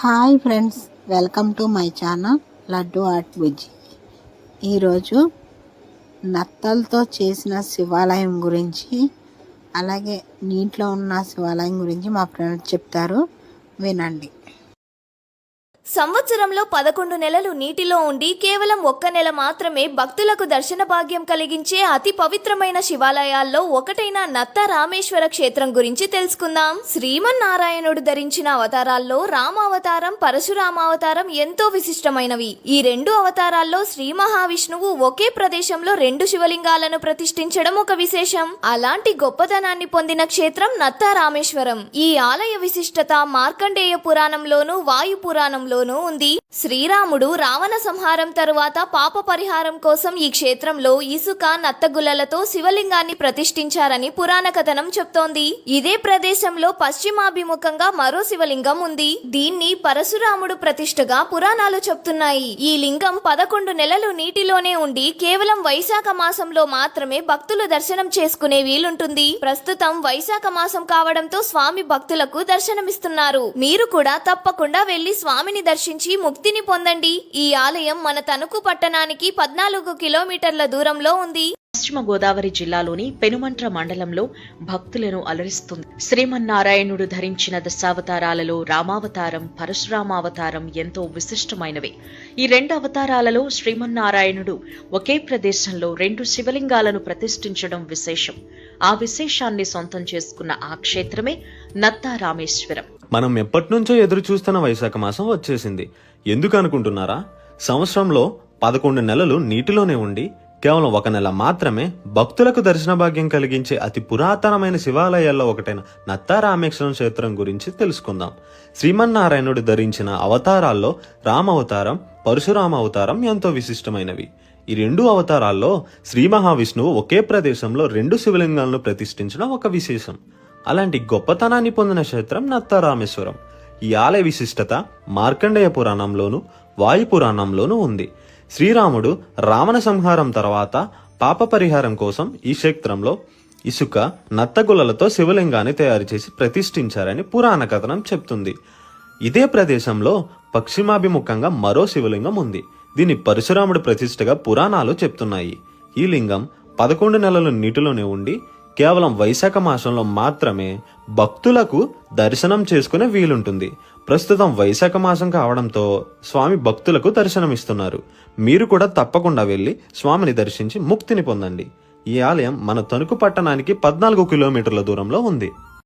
Hi friends welcome to my channel laddu art Bujji ఈరోజు నత్తలతో చేసిన శివాలయం గురించి అలాగే నీటిలో ఉన్న శివాలయం గురించి మా ఫ్రెండ్స్ చెప్తారు. వినండి. సంవత్సరంలో పదకొండు నెలలు నీటిలో ఉండి కేవలం ఒక్క నెల మాత్రమే భక్తులకు దర్శన భాగ్యం కలిగించే అతి పవిత్రమైన శివాలయాల్లో ఒకటైన నత్త రామేశ్వర క్షేత్రం గురించి తెలుసుకుందాం. శ్రీమన్నారాయణుడు ధరించిన అవతారాల్లో రామావతారం పరశురామావతారం ఎంతో విశిష్టమైనవి. ఈ రెండు అవతారాల్లో శ్రీ మహావిష్ణువు ఒకే ప్రదేశంలో రెండు శివలింగాలను ప్రతిష్ఠించడం ఒక విశేషం. అలాంటి గొప్పతనాన్ని పొందిన క్షేత్రం నత్త రామేశ్వరం. ఈ ఆలయ విశిష్టత మార్కండేయ పురాణంలోను వాయు పురాణంలో పురాణంలోనూ ఉంది. శ్రీరాముడు రావణ సంహారం తరువాత పాప పరిహారం కోసం ఈ క్షేత్రంలో ఇసుక నత్తగుల్లలతో శివలింగాన్ని ప్రతిష్ఠించారని పురాణ కథనం చెప్తోంది. ఇదే ప్రదేశంలో పశ్చిమాభిముఖంగా మరో శివలింగం ఉంది. దీన్ని పరశురాముడు ప్రతిష్ఠగా పురాణాలు చెప్తున్నాయి. ఈ లింగం పదకొండు నెలలు నీటిలోనే ఉండి కేవలం వైశాఖ మాసంలో మాత్రమే భక్తులు దర్శనం చేసుకునే వీలుంటుంది. ప్రస్తుతం వైశాఖ మాసం కావడంతో స్వామి భక్తులకు దర్శనమిస్తున్నారు. మీరు కూడా తప్పకుండా వెళ్ళి స్వామిని దర్శించి ముక్తిని పొందండి. ఈ ఆలయం మన తణుకు పట్టణానికి పద్నాలుగు కిలోమీటర్ల దూరంలో ఉంది. పశ్చిమ గోదావరి జిల్లాలోని పెనుమంట్ర మండలంలో భక్తులను అలరిస్తుంది. శ్రీమన్నారాయణుడు ధరించిన దశావతారాలలో రామావతారం పరశురామావతారం ఎంతో విశిష్టమైనవి. ఈ రెండు అవతారాలలో శ్రీమన్నారాయణుడు ఒకే ప్రదేశంలో రెండు శివలింగాలను ప్రతిష్ఠించడం విశేషం. ఆ విశేషాన్ని సొంతం చేసుకున్న ఆ క్షేత్రమే నత్తారామేశ్వరం. మనం ఎప్పటి నుంచో ఎదురు చూస్తున్న వైశాఖ మాసం వచ్చేసింది. ఎందుకు అనుకుంటున్నారా? సంవత్సరంలో పదకొండు నెలలు నీటిలోనే ఉండి కేవలం ఒక నెల మాత్రమే భక్తులకు దర్శన భాగ్యం కలిగించే అతి పురాతనమైన శివాలయాల్లో ఒకటైన నత్తారామేశ్వరం క్షేత్రం గురించి తెలుసుకుందాం. శ్రీమన్నారాయణుడు ధరించిన అవతారాల్లో రామవతారం పరశురామ అవతారం ఎంతో విశిష్టమైనవి. ఈ రెండు అవతారాల్లో శ్రీ మహావిష్ణువు ఒకే ప్రదేశంలో రెండు శివలింగాలను ప్రతిష్ఠించడం ఒక విశేషం. అలాంటి గొప్పతనాన్ని పొందిన క్షేత్రం నత్తారామేశ్వరం. ఈ ఆలయ విశిష్టత మార్కండేయ పురాణంలోను వాయు పురాణంలోనూ ఉంది. శ్రీరాముడు రావణ సంహారం తర్వాత పాప పరిహారం కోసం ఈ క్షేత్రంలో ఇసుక నత్తగులలతో శివలింగాన్ని తయారు చేసి ప్రతిష్ఠించారని పురాణ కథనం చెప్తుంది. ఇదే ప్రదేశంలో పశ్చిమాభిముఖంగా మరో శివలింగం ఉంది. దీన్ని పరశురాముడు ప్రతిష్టగా పురాణాలు చెప్తున్నాయి. ఈ లింగం పదకొండు నెలలు నీటిలోనే ఉండి కేవలం వైశాఖ మాసంలో మాత్రమే భక్తులకు దర్శనం చేసుకునే వీలుంటుంది. ప్రస్తుతం వైశాఖ మాసం కావడంతో స్వామి భక్తులకు దర్శనమిస్తున్నారు. మీరు కూడా తప్పకుండా వెళ్ళి స్వామిని దర్శించి ముక్తిని పొందండి. ఈ ఆలయం మన తణుకు పట్టణానికి పద్నాలుగు కిలోమీటర్ల దూరంలో ఉంది.